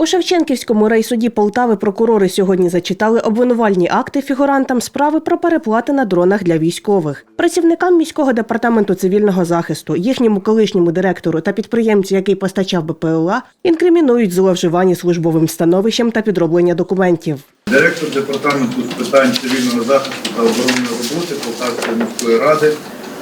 У Шевченківському райсуді Полтави прокурори сьогодні зачитали обвинувальні акти фігурантам справи про переплати на дронах для військових. Працівникам міського департаменту цивільного захисту, їхньому колишньому директору та підприємцю, який постачав БПЛА, інкримінують зловживання службовим становищем та підроблення документів. Директор департаменту з питань цивільного захисту та оборонної роботи Полтавської міської ради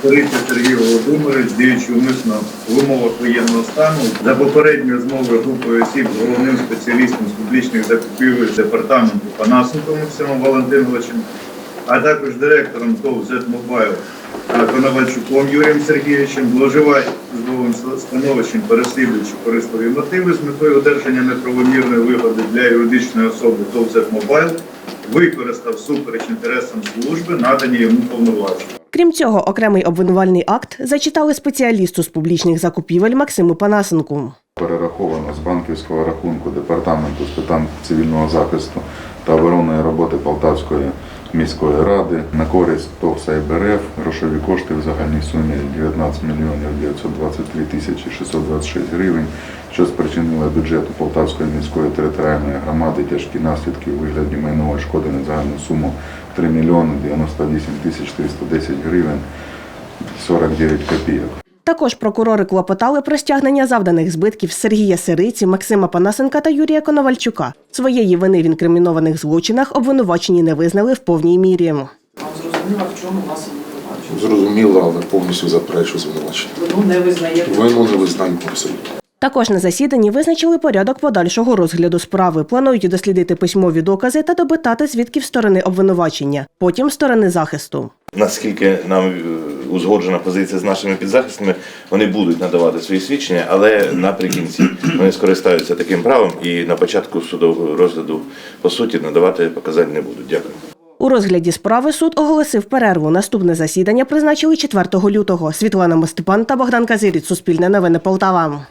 Кориця Сергій Володимирович, діючи умисно в умовах воєнного стану, за попередньою змовою групою осіб з головним спеціалістом з публічних закупівель департаменту Панасенком Максимом Валентиновичем, а також директором ТОВ «Зетмобайл» Коновальчуком Юрієм Сергійовичем, зловживає службовим становищем, переслідуючи корисливі мотиви з метою одержання неправомірної вигоди для юридичної особи ТОВ «Зетмобайл», використав супереч інтересам служби, надані йому повноваження. Крім цього, окремий обвинувальний акт зачитали спеціалісту з публічних закупівель Максиму Панасенку. Перераховано з банківського рахунку департаменту з питань цивільного захисту та оборонної роботи Полтавської міської ради на користь ТОВ «Сайбереф» грошові кошти в загальній сумі 19 мільйонів 923 тисячі 626 гривень, що спричинило бюджету Полтавської міської територіальної громади тяжкі наслідки у вигляді майнової шкоди на загальну суму 3 мільйони 98 тисяч 310 гривень 49 копійок. Також прокурори клопотали про стягнення завданих збитків Сергія Сириці, Максима Панасенка та Юрія Коновальчука. Своєї вини в інкримінованих злочинах обвинувачені не визнали в повній мірі. Вам зрозуміло, в чому вас обвинувачують? Зрозуміло, але повністю заперечую звинувачення. Вину не визнаєте. Вину не визнаю абсолютно. Також на засіданні визначили порядок подальшого розгляду справи. Планують дослідити письмові докази та допитати свідків сторони обвинувачення, потім сторони захисту. Наскільки нам е, узгоджена позиція з нашими підзахисними, вони будуть надавати свої свідчення, але наприкінці вони скористаються таким правом і на початку судового розгляду по суті надавати показань не будуть. Дякую. У розгляді справи суд оголосив перерву. Наступне засідання призначили 4 лютого. Світлана Мостепан та Богдан Казиріць. Суспільне новини Полтава.